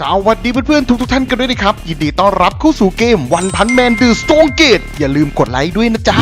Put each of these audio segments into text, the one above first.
สวัสดีเพื่อนๆ ทุกๆท่านกันด้วยนะครับ ยินดีต้อนรับเข้าสู่เกมวันพันแมนดือสโตนเกตอย่าลืมกดไลค์ด้วยนะจ๊ะ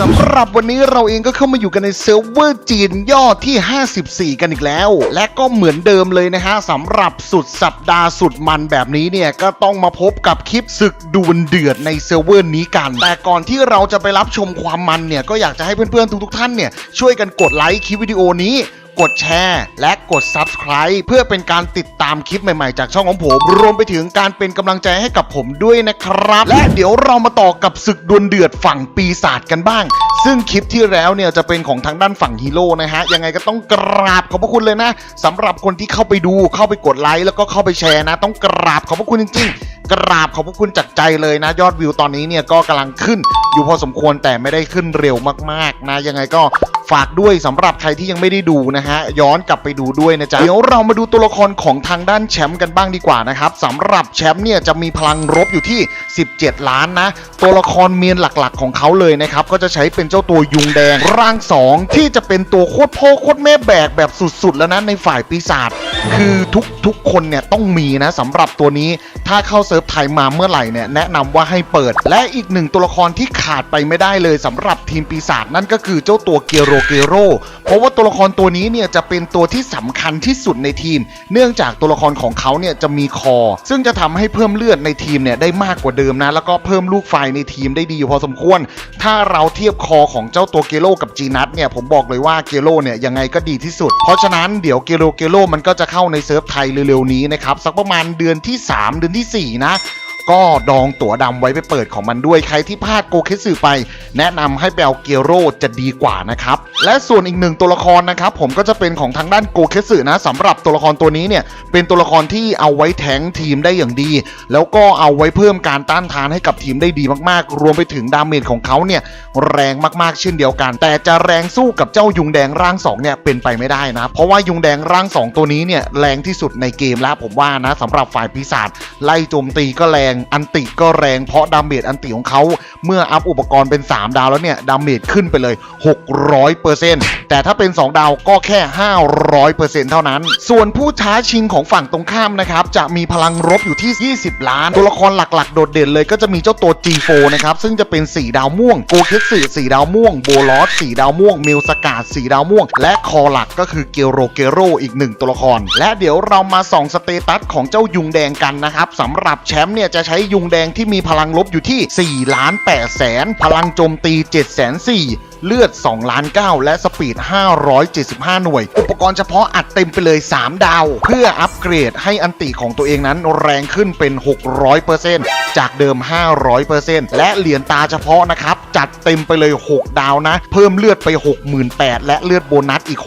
สำหรับวันนี้เราเองก็เข้ามาอยู่กันในเซิร์ฟเวอร์จีนย่อที่ 54 กันอีกแล้ว และก็เหมือนเดิมเลยนะฮะสำหรับสุดสัปดาห์สุดมันแบบนี้เนี่ย ก็ต้องมาพบกับคลิปศึกดวลเดือดในเซิร์ฟเวอร์นี้กัน แต่ก่อนที่เราจะไปรับชมความมันเนี่ย ก็อยากจะให้เพื่อนๆ ทุกๆ ท่านเนี่ย ช่วยกันกดไลค์คลิปวิดีโอนี้ กดแชร์ และกด Subscribe เพื่อเป็นการติดตามคลิปใหม่ๆ จากช่องของผม รวมไปถึงการเป็นกำลังใจให้กับผมด้วยนะครับ และเดี๋ยวเรามาต่อกับศึกดวลเดือดฝั่งปีศาจกันบ้าง ซึ่งคลิปที่แล้วเนี่ยจะเป็นของทางด้านฝั่งฮีโร่นะฮะ ยังไงก็ต้องกราบขอบพระคุณเลยนะสำหรับคนที่เข้าไปดูเข้าไปกดไลค์แล้วก็เข้าไปแชร์นะ ต้องกราบขอบพระคุณจริงๆกราบขอบพระคุณจากใจเลยนะ ยอดวิวตอนนี้เนี่ยก็กำลังขึ้นอยู่พอสมควรแต่ไม่ได้ขึ้นเร็วมากๆนะ ยังไงก็ ฝากด้วยสำหรับใครที่ยังไม่ได้ดูนะฮะย้อนกลับไปดูด้วยนะจ๊ะเดี๋ยวเรามาดูตัวละครของทางด้านแชมป์กันบ้างดีกว่านะครับสำหรับแชมป์เนี่ยจะมีพลังรบอยู่ที่ 17 ล้านนะ ตัวละครเมียนหลักๆของเขาเลยนะครับ ก็จะใช้เป็นเจ้าตัวยุงแดงร่าง 2 ที่จะเป็นตัวโคตรพ่อโคตรแม่แบกแบบสุดๆ แล้วนะในฝ่ายปีศาจ คือทุกทุกคนเนี่ยต้องมีนะสำหรับตัวนี้ถ้าเข้าเซิร์ฟไทยมาเมื่อไหร่เนี่ยแนะนำว่าให้เปิด และอีกหนึ่งตัวละครที่ขาดไปไม่ได้เลยสำหรับทีมปีศาจนั่นก็คือเจ้าตัวเกโรเกโรเพราะว่าตัวละครตัวนี้เนี่ยจะเป็นตัวที่สำคัญที่สุดในทีม เนื่องจากตัวละครของเขาเนี่ยจะมีคอ ซึ่งจะทำให้เพิ่มเลือดในทีมเนี่ยได้มากกว่าเดิมนะแล้วก็เพิ่มลูกไฟในทีมได้ดีพอสมควร ถ้าเราเทียบคอของเจ้าตัวเกโรกับจีนัทเนี่ยผมบอกเลยว่าเกโรเนี่ยยังไงก็ดีที่สุด เพราะฉะนั้นเดี๋ยวเกโรเกโรมันก็จะเข้าในเซิร์ฟไทยเร็วๆนี้นะครับสักประมาณเดือนที่ 3 เดือนทีสี่4 นะ ก็ดองตั๋วดำไว้ไปเปิดของมันด้วยใครที่พลาดโกเคสึไป แนะนำให้ไปเอาเกียโรจะดีกว่านะครับ และส่วนอีกหนึ่งตัวละครนะครับ ผมก็จะเป็นของทางด้านโกเคสึนะสำหรับตัวละครตัวนี้เนี่ย เป็นตัวละครที่เอาไว้แทงทีมได้อย่างดี แล้วก็เอาไว้เพิ่มการต้านทานให้กับทีมได้ดีมากๆ รวมไปถึงดาเมจของเขาเนี่ยแรงมากๆเช่นเดียวกัน แต่จะแรงสู้กับเจ้ายุงแดงร่างสองเนี่ยเป็นไปไม่ได้นะเพราะว่ายุงแดงร่างสองตัวนี้เนี่ยแรงที่สุดในเกมแล้วผมว่านะสำหรับฝ่ายปีศาจไล่โจมตีก็แรงอันติก็แรงเพราะดาเมจอันติของเขา เมื่ออัพอุปกรณ์เป็น 3 ดาวแล้วเนี่ย ดาเมจขึ้นไปเลย 600%แต่ถ้าเป็น 2 ดาวก็แค่ 500%เท่านั้น ส่วนผู้ท้าชิงของฝั่งตรงข้ามนะครับ จะมีพลังรบอยู่ที่ 20 ล้าน ตัวละครหลักๆ โดดเด่นเลยก็จะมีเจ้าตัว G4 นะครับ ซึ่งจะเป็น 4 ดาวม่วงโกเคสึ4ดาวม่วงโบลอส4ดาวม่วงมิลสกาด4ดาวม่วง และคอหลักก็คือเกโรเกโรอีกหนึ่งตัวละคร และเดี๋ยวเรามาส่องสเตตัสของเจ้ายุงแดงกันนะครับสำหรับแชมป์เนี่ยจะใช้ยุงแดงที่มีพลังลบอยู่ที่ 4 ล้าน8แสน พลังโจมตี7 4 0 0 0เลือด2ล้าน9และสปีด 575 หน่วย อุปกรณ์เฉพาะอัดเต็มไปเลย 3 ดาว เพื่ออัปเกรดให้อันติของตัวเองนั้นแรงขึ้นเป็น 600%จากเดิม 500%และเหรียญตาเฉพาะนะครับจัดเต็มไปเลย 6 ดาวนะ เพิ่มเลือดไป 68,000และเลือดโบนัสอีก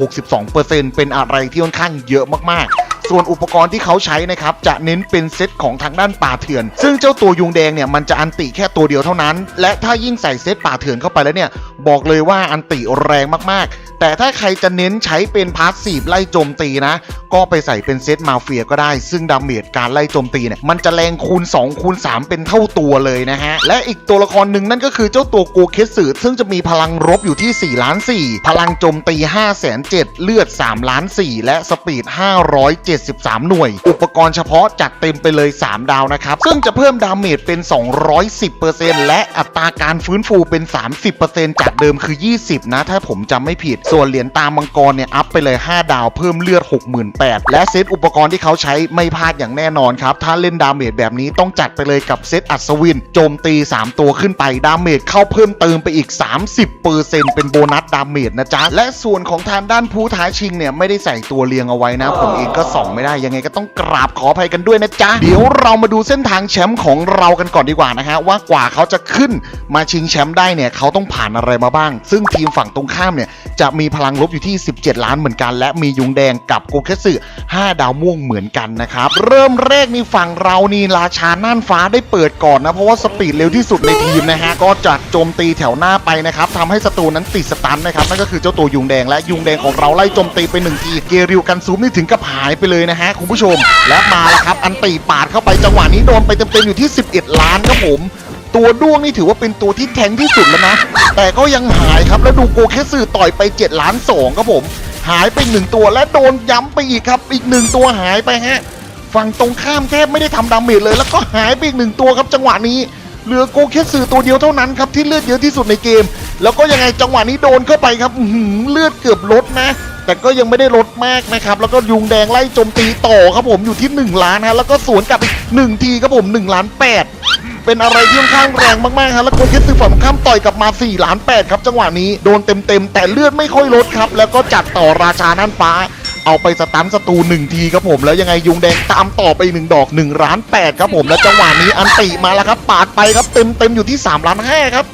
62%เป็นอะไรที่ค่อนข้างเยอะมากๆ ส่วนอุปกรณ์ที่เขาใช้นะครับจะเน้นเป็นเซตของทางด้านป่าเถื่อน ซึ่งเจ้าตัวยุงแดงเนี่ยมันจะอันติแค่ตัวเดียวเท่านั้น และถ้ายิ่งใส่เซตป่าเถื่อนเข้าไปแล้วเนี่ยบอกเลยว่าอันติแรงมากๆ แต่ถ้าใครจะเน้นใช้เป็นพาสซีฟไล่โจมตีนะ ก็ไปใส่เป็นเซตมาเฟียก็ได้ ซึ่งดาเมจการไล่โจมตีเนี่ยมันจะแรงคูณ 2 คูณ 3 เป็นเท่าตัวเลยนะฮะ และอีกตัวละครหนึ่งนั่นก็คือเจ้าตัวโกเคสึซึ่งจะมีพลังรบอยู่ที่ 4 ล้าน 4 พลังโจมตี5 7 0 0 0เลือด 3 ล้าน 4 และสปีด 573 หน่วย อุปกรณ์เฉพาะจัดเต็มไปเลย 3 ดาวนะครับ ซึ่งจะเพิ่มดาเมจเป็น 210%และอัตราการฟื้นฟูเป็น 30%จากเดิมคือ 20 นะ ถ้าผมจำไม่ผิดส่วนเหรียญตามมังกรเนี่ยอัพไปเลย 5 ดาวเพิ่มเลือด 68,000 และเซตอุปกรณ์ที่เขาใช้ไม่พลาดอย่างแน่นอนครับ ถ้าเล่นดาเมจแบบนี้ต้องจัดไปเลยกับเซตอัศวิน โจมตี 3 ตัวขึ้นไป ดาเมจเข้าเพิ่มเติมไปอีก 30%เป็นโบนัสดาเมจนะจ๊ะ และส่วนของทางด้านผู้ท้าชิงเนี่ยไม่ได้ใส่ตัวเรียงเอาไว้นะ ผมเองก็ส่องไม่ได้ยังไงก็ต้องกราบขออภัยกันด้วยนะจ๊ะ เดี๋ยวเรามาดูเส้นทางแชมป์ของเรากันก่อนดีกว่านะฮะว่ากว่าเขาจะขึ้นมาชิงแชมป์ได้เนี่ยเขาต้องผ่านอะไรมาบ้าง ซึ่งทีมฝั่งตรงข้ามเนี่ยจะมีพลังลบอยู่ที่ 17 ล้านเหมือนกัน และมียุงแดงกับโกเคสึ5ดาวม่วงเหมือนกันนะครับเริ่มแรกนี่ฝั่งเรานี่ราชาน่านฟ้าได้เปิดก่อนนะเพราะว่าสปีดเร็วที่สุดในทีมนะฮะก็จัดโจมตีแถวหน้าไปนะครับทำให้ศัตรูนั้นติดสตันนะครับนั่นก็คือเจ้าตัวยุงแดงและยุงแดงของเราไล่โจมตีไปหนึ่งทีเกริวกันซูมนี่ถึงกับหายไปเลยนะฮะคุณผู้ชม และมาแล้วครับอันตีปาดเข้าไปจังหวะนี้โดนไปเต็มๆอยู่ที่ 11 ล้านครับผม ตัวด้วงนี่ถือว่าเป็นตัวที่แทงที่สุดแล้วนะ แต่ก็ยังหายครับแล้วดูโกแคสือต่อยไป7ล้าน2ครับผม หายไปหนึ่งตัวและโดนย้ำไปอีกครับ อีกหนึ่งตัวหายไปฮะ ฝั่งตรงข้ามแทบไม่ได้ทำดาเมจเลย แล้วก็หายไปอีกหนึ่งตัวครับจังหวะนี้เหลือโกเคสือตัวเดียวเท่านั้นครับที่เลือดเยอะที่สุดในเกม แล้วก็ยังไงจังหวะนี้โดนเข้าไปครับหือเลือดเกือบลดนะแต่ก็ยังไม่ได้ลดมากนะครับ แล้วก็ยุงแดงไล่โจมตีต่อครับผมอยู่ที่ 1 ล้านฮะแล้วก็สวนกลับอีก1ทีครับผม1ล้าน8 เป็นอะไรที่ค่อนข้างแรงมากๆฮะแล้วโกเคสือฝั่งข้ามต่อยกลับมา4ล้าน8ครับจังหวะนี้โดนเต็มๆแต่เลือดไม่ค่อยลดครับ แล้วก็จัดต่อราชาน่านฟ้าเอาไปสตันศัตรูหนึ่งทีครับผมแล้วยังไงยุงแดงตามต่อไปหนึ่งดอก1นึ่งล้านแปดครับผมแล้วจังหวะนี้อันติมาแล้วครับปาดไปครับเต็มเต็มๆอยู่ที่3ล้านห้าครับ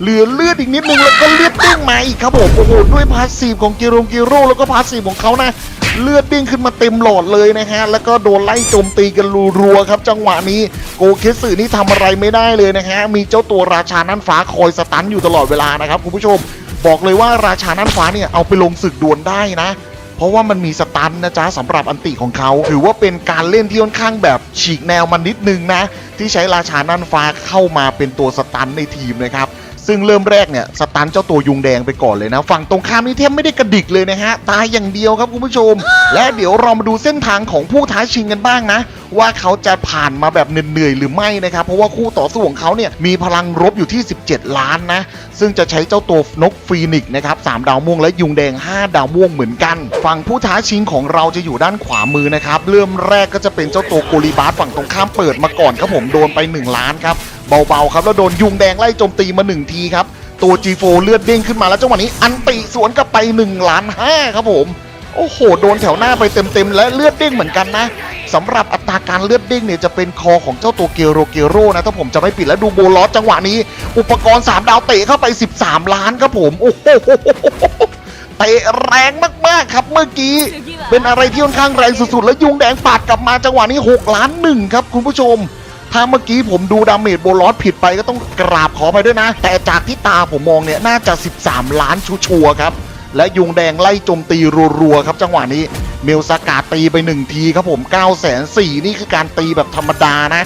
เหลือเลือดอีกนิดนึงแล้วก็เลือดเด้งมาอีกครับผมโอ้โหด้วยพาสซีฟของกิโรกิโร่แล้วก็พาสซีฟของเขานะ เลือดเด้งขึ้นมาเต็มหลอดเลยนะฮะแล้วก็โดนไล่โจมตีกันรัวๆครับจังหวะนี้โกเคสึนี่ทำอะไรไม่ได้เลยนะฮะมีเจ้าตัวราชาน่นฟ้าคอยสตันอยู่ตลอดเวลานะครับคุณผู้ชม บอกเลยว่าราชาน่นฟ้าเนี่ยเอาไปลงศึกดวลได้นะ เพราะว่ามันมีสตันนะจ๊ะสำหรับอันติของเขาถือว่าเป็นการเล่นที่ค่อนข้างแบบฉีกแนวมันนิดนึงนะ ที่ใช้ราชาน่นฟ้าเข้ามาเป็นตัวสตันในทีมนะครับ ซึ่งเริ่มแรกเนี่ยสตันเจ้าตัวยุงแดงไปก่อนเลยนะ ฝั่งตรงข้ามนี่แทบไม่ได้กระดิกเลยนะฮะตายอย่างเดียวครับคุณผู้ชม และเดี๋ยวเรามาดูเส้นทางของผู้ท้าชิงกันบ้างนะ ว่าเขาจะผ่านมาแบบเหนื่อยๆหรือไม่นะครับเพราะว่าคู่ต่อสู้ของเขาเนี่ยมีพลังรบอยู่ที่ 17 ล้านนะซึ่งจะใช้เจ้าตัวนกฟีนิกซ์นะครับสามดาวม่วงและยุงแดง 5 ดาวม่วงเหมือนกัน ฝั่งผู้ท้าชิงของเราจะอยู่ด้านขวามือนะครับเริ่มแรกก็จะเป็นเจ้าตัวโกลิบาสฝั่งตรงข้ามเปิดมาก่อนครับผมโดนไป 1 ล้านครับ เบาๆครับแล้วโดนยุงแดงไล่โจมตีมา 1 ทีครับ ตัว G4 เลือดเด้งขึ้นมาแล้วจังหวะนี้อันติสวนกลับไป1ล้าน5ครับผม โอ้โห โดนแถวหน้าไปเต็มๆและเลือดเด้งเหมือนกันนะสำหรับอัตราการเลือดเด้งเนี่ยจะเป็นคอของเจ้าตัวเกโรเกโรนะถ้าผมจะไม่ปิดแล้วดูโบลอสจังหวะนี้ อุปกรณ์ 3 ดาวเตะเข้าไป 13 ล้านครับผมโอ้โหเตะแรงมากๆครับเมื่อกี้ เป็นอะไรที่ค่อนข้างแรงสุดๆ แล้วยุงแดงปาดกลับมาจังหวะนี้ 6 ล้านหนึ่งครับคุณผู้ชม ถ้าเมื่อกี้ผมดูดาเมจโบลอสผิดไปก็ต้องกราบขอไปด้วยนะ แต่จากที่ตาผมมองเนี่ยน่าจะ 13 ล้านชัวร์ครับ และยุงแดงไล่โจมตีรัวๆครับจังหวะนี้เมลสกาตีไป 1 ทีครับผม9 0 0 0 0นี่คือการตีแบบธรรมดานะ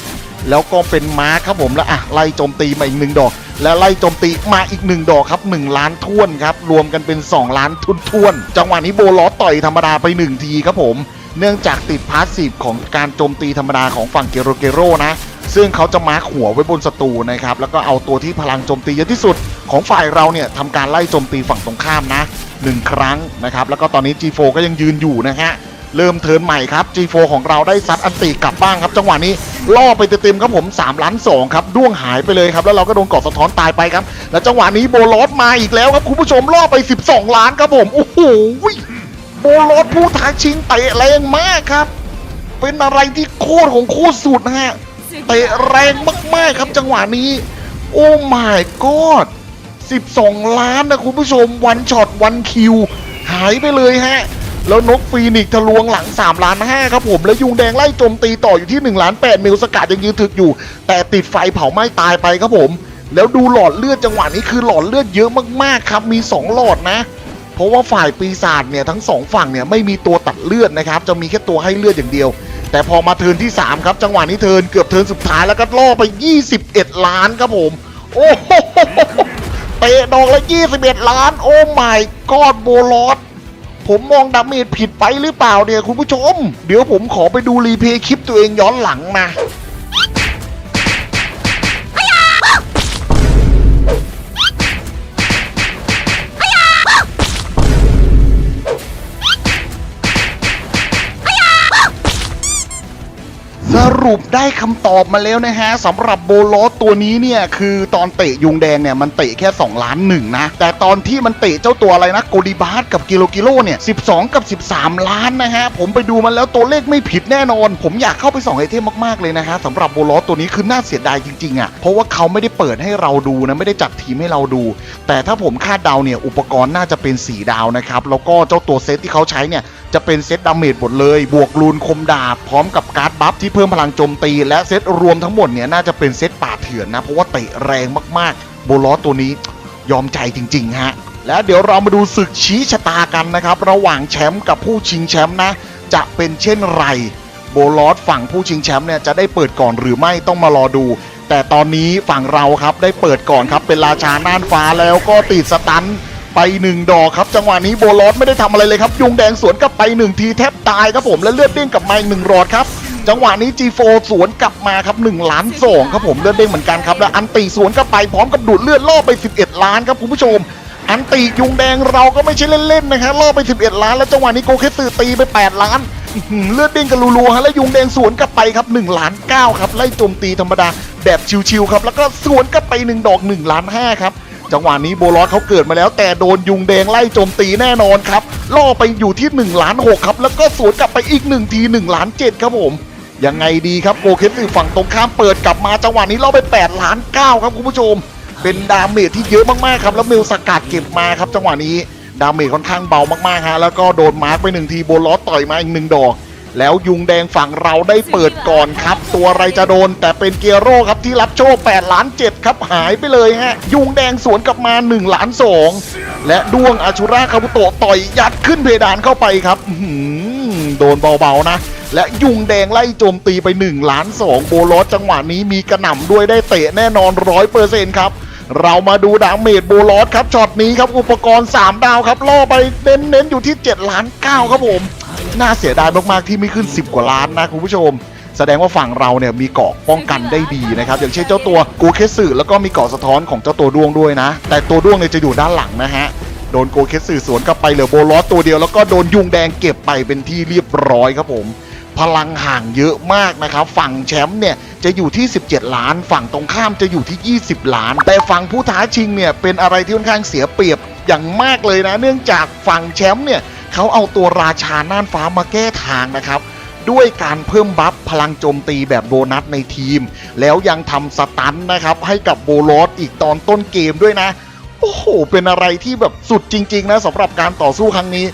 แล้วก็เป็นม้าครับผมแล้วอะไล่โจมตีมาอีกหนึ่งดอก แล้วไล่โจมตีมาอีกหนึ่งดอกครับ 1 ล้านท้วนครับ รวมกันเป็น 2 ล้านทุนท้วน จังหวะนี้โบลอต่อยธรรมดาไป 1 ทีครับผม เนื่องจากติดพาสซีฟของการโจมตีธรรมดาของฝั่งเกโรเกโรนะ ซึ่งเขาจะมาร์คหัวไว้บนศัตรูนะครับ แล้วก็เอาตัวที่พลังโจมตีเยอะที่สุดของฝ่ายเราเนี่ยทำการไล่โจมตีฝั่งตรงข้ามนะหนึ่งครั้งนะครับ แล้วก็ตอนนี้ G4 ก็ยังยืนอยู่นะฮะ เริ่มเทิร์นใหม่ครับ G4 ของเราได้ซัดอันติกลับบ้างครับ จังหวะนี้ล่อไปเต็มๆครับผม3ล้าน2ครับด้วงหายไปเลยครับ แล้วเราก็โดนกาะสะท้อนตายไปครับ แล้วจังหวะนี้โบลอสมาอีกแล้วครับคุณผู้ชมล่อไป 12 ล้านครับผมโอ้โหโบลอสผู้ท้าชิงเตะแรงมากครับ เป็นอะไรที่โคตรของโคตรสุดนะฮะ เตะแรงมากๆครับจังหวะนี้ โอ้ my god 12 ล้านนะคุณผู้ชมวันช็อตวันคิว หายไปเลยฮะ แล้วนกฟีนิกทะลวงหลัง3ล้าน5ครับผม แล้วยุงแดงไล่โจมตีต่ออยู่ที่1ล้าน8มิลสกัดยังยืนถึกอยู่ แต่ติดไฟเผาไหม้ตายไปครับผม แล้วดูหลอดเลือดจังหวะนี้คือหลอดเลือดเยอะมากๆครับมี 2 หลอดนะเพราะว่าฝ่ายปีศาจเนี่ยทั้งสองฝั่งเนี่ยไม่มีตัวตัดเลือดนะครับ จะมีแค่ตัวให้เลือดอย่างเดียว แต่พอมาเทินที่ 3 ครับจังหวะนี้เทินเกือบเทินสุดท้ายแล้วก็ล่อไป 21 ล้านครับผม โอ้โหเตะดอกละ 21 ล้าน โอ้ my god โบลอสผมมองดาเมจผิดไปหรือเปล่าเนี่ยคุณผู้ชม เดี๋ยวผมขอไปดูรีเพย์คลิปตัวเองย้อนหลังมา รุปได้คำตอบมาแล้วนะฮะสำหรับโบลอสตัวนี้เนี่ยคือตอนเตะยุงแดงเนี่ยมันเตะแค่ 2 ล้านหนึ่งนะ แต่ตอนที่มันเตะเจ้าตัวอะไรนะโกดิบาสกับกิโลกิโลเนี่ย12 กับ 13 ล้านนะฮะ ผมไปดูมันแล้วตัวเลขไม่ผิดแน่นอน ผมอยากเข้าไปส่องไอเทมมากๆเลยนะฮะสำหรับโบลอสตัวนี้คือน่าเสียดายจริงๆอะเพราะว่าเขาไม่ได้เปิดให้เราดูนะไม่ได้จัดทีมให้เราดู แต่ถ้าผมคาดเดาเนี่ยอุปกรณ์น่าจะเป็นสีดาวนะครับแล้วก็เจ้าตัวเซตที่เขาใช้เนี่ย จะเป็นเซตดาเมจหมดเลย บวกรูนคมดาบพร้อมกับการ์ดบัฟที่เพิ่มพลังโจมตี และเซตรวมทั้งหมดเนี่ยน่าจะเป็นเซตป่าเถื่อนนะ เพราะว่าเตะแรงมากๆ โบลอสตัวนี้ยอมใจจริง ๆ ฮะ แล้วเดี๋ยวเรามาดูศึกชี้ชะตากันนะครับ ระหว่างแชมป์กับผู้ชิงแชมป์นะ จะเป็นเช่นไร โบลอสฝั่งผู้ชิงแชมป์เนี่ยจะได้เปิดก่อนหรือไม่ต้องมารอดู แต่ตอนนี้ฝั่งเราครับได้เปิดก่อนครับเป็นราชาน่านฟ้าแล้วก็ติดสตัน ไปหนึ่งดอกครับ จังหวะนี้โบลอสไม่ได้ทำอะไรเลยครับ ยุงแดงสวนกลับไปหนึ่งทีแทบตายครับผมและเลือดเด้งกลับมาอีกหนึ่งรอดครับจังหวะนี้ G4 สวนกลับมาครับ1ล้าน2ครับผมเลือดเด้งเหมือนกันครับ แล้วอันตีสวนกลับไปพร้อมกับดูดเลือดล่อไป 11 ล้านครับคุณผู้ชม อันตียุงแดงเราก็ไม่ใช่เล่นๆนะครับล่อไป 11 ล้าน แล้วจังหวะนี้โกเคสึตีไป 8 ล้านเลือดเด้งกันรัวๆฮะแล้วยุงแดงสวนกลับไปครับ1ล้าน9ครับไล่โจมตีธรรมดาแบบชิวๆครับแล้วก็สวนกลับไป 1 ดอก1ล้าน5ครับ จังหวะนี้โบลอสเขาเกิดมาแล้ว แต่โดนยุงแดงไล่โจมตีแน่นอนครับ ล่อไปอยู่ที่1ล้าน6ครับ แล้วก็สวนกลับไปอีก1ที1ล้าน7ครับผมยังไงดีครับโกเคสอยู่ฝั่งตรงข้ามเปิดกลับมาจังหวะนี้ล่อไป8ล้าน9ครับคุณผู้ชม เป็นดาเมจที่เยอะมากๆครับแล้วเมลสกัดเก็บมาครับ จังหวะนี้ดาเมจค่อนข้างเบามากๆฮะแล้วก็โดนมาร์กไปหนึ่งทีโบลอสต่อยมาอีกหนึ่งดอก แล้วยุงแดงฝั่งเราได้เปิดก่อนครับ ตัวอะไรจะโดน แต่เป็นเกียโร่ครับที่รับโชค8ล้าน7ครับหายไปเลยฮะ ยุงแดงสวนกลับมา1ล้าน2และด้วงอาชูราคาบุโตะต่อยยัดขึ้นเพดานเข้าไปครับโดนเบาๆนะและยุงแดงไล่โจมตีไป1ล้าน2โบลอสจังหวะนี้มีกระหน่ำด้วยได้เตะแน่นอน100%ครับ เรามาดูดาเมจโบลอสครับช็อตนี้ครับอุปกรณ์ 3 ดาวครับล่อไปเน้นๆอยู่ที่ 7 ล้าน9ครับผม น่าเสียดายมากๆที่ไม่ขึ้น 10 กว่าล้านนะคุณผู้ชม แสดงว่าฝั่งเราเนี่ยมีเกาะป้องกันได้ดีนะครับ อย่างเช่นเจ้าตัวกูเคสึแล้วก็มีเกาะสะท้อนของเจ้าตัวดวงด้วยนะ แต่ตัวดวงเนี่ยจะอยู่ด้านหลังนะฮะโดนโกเคสึสวนกลับไปเหลือโบลอสตัวเดียวแล้วก็โดนยุงแดงเก็บไปเป็นที่เรียบร้อยครับผม พลังห่างเยอะมากนะครับ ฝั่งแชมป์เนี่ยจะอยู่ที่ 17 ล้าน ฝั่งตรงข้ามจะอยู่ที่ 20 ล้าน แต่ฝั่งผู้ท้าชิงเนี่ยเป็นอะไรที่ค่อนข้างเสียเปรียบอย่างมากเลยนะ เนื่องจากฝั่งแชมป์เนี่ย เขาเอาตัวราชาน่านฟ้ามาแก้ทางนะครับ ด้วยการเพิ่มบัฟพลังโจมตีแบบโบนัสในทีม แล้วยังทำสตันนะครับ ให้กับโบลอสอีกตอนต้นเกมด้วยนะ โอ้โห เป็นอะไรที่แบบสุดจริง ๆ นะสำหรับการต่อสู้ครั้งนี้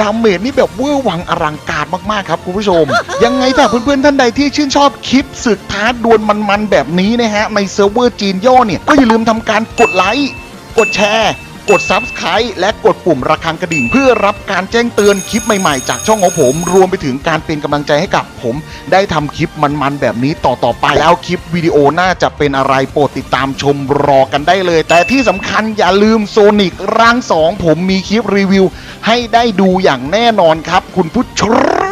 ดาเมจนี่แบบเวอร์วังอลังการมาก ๆ ครับคุณผู้ชม ยังไงถ้าเพื่อน ๆ ท่านใดที่ชื่นชอบคลิปศึกท้าดวลมัน ๆ แบบนี้นะฮะ ในเซิร์ฟเวอร์จีนย่อเนี่ย ก็อย่าลืมทำการกดไลค์ กดแชร์ กด Subscribe และกดปุ่มระฆังกระดิ่ง เพื่อรับการแจ้งเตือนคลิปใหม่ๆ จากช่องของผม รวมไปถึงการเป็นกำลังใจให้กับผม ได้ทำคลิปมันๆแบบนี้ต่อๆไปแล้วคลิปวิดีโอน่าจะเป็นอะไรโปรดติดตามชมรอกันได้เลย แต่ที่สำคัญอย่าลืมโซนิกร่างสองผมมีคลิปรีวิว ให้ได้ดูอย่างแน่นอนครับ คุณผู้ชม